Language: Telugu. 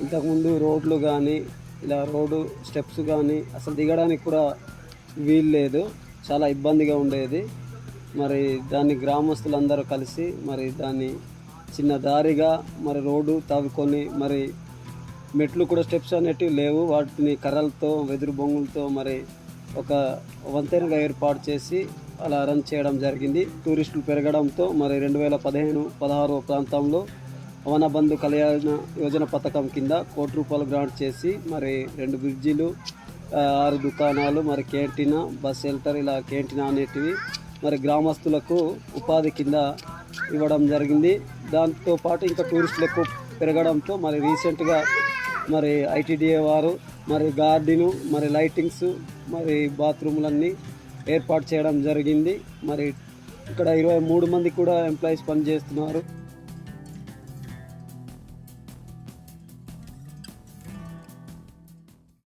ఇంతకుముందు రోడ్లు కానీ ఇలా రోడ్డు స్టెప్స్ కానీ అసలు దిగడానికి కూడా వీలు లేదు. చాలా ఇబ్బందిగా ఉండేది. మరి దాన్ని గ్రామస్తులందరూ కలిసి మరి దాన్ని చిన్న దారిగా మరి రోడ్డు తవ్వుకొని మరి మెట్లు కూడా స్టెప్స్ అనేటివి లేవు. వాటిని కర్రలతో వెదురు బొంగులతో మరి ఒక వంతెనగా ఏర్పాటు చేసి అలా రన్ చేయడం జరిగింది. టూరిస్టులు పెరగడంతో మరి రెండు వేల పదిహేను పదహారు ప్రాంతంలో వనబంధు కళ్యాణ యోజన పథకం కింద కోటి రూపాయలు గ్రాంట్ చేసి మరి రెండు బ్రిడ్జిలు ఆరు దుకాణాలు మరి క్యాంటీన్ బస్ షెల్టర్ ఇలా క్యాంటీన్ అనేటివి మరి గ్రామస్తులకు ఉపాధి కింద ఇవ్వడం జరిగింది. దాంతో పాటు ఇంకా టూరిస్టులు ఎక్కువ పెరగడంతో మరి రీసెంట్గా మరి ఐటీడీఏ వారు మరి గార్డెను మరి లైటింగ్స్ మరి బాత్రూములన్నీ ఏర్పాటు చేయడం జరిగింది. మరి ఇక్కడ ఇరవై మూడు మంది కూడా ఎంప్లాయీస్ పనిచేస్తున్నారు.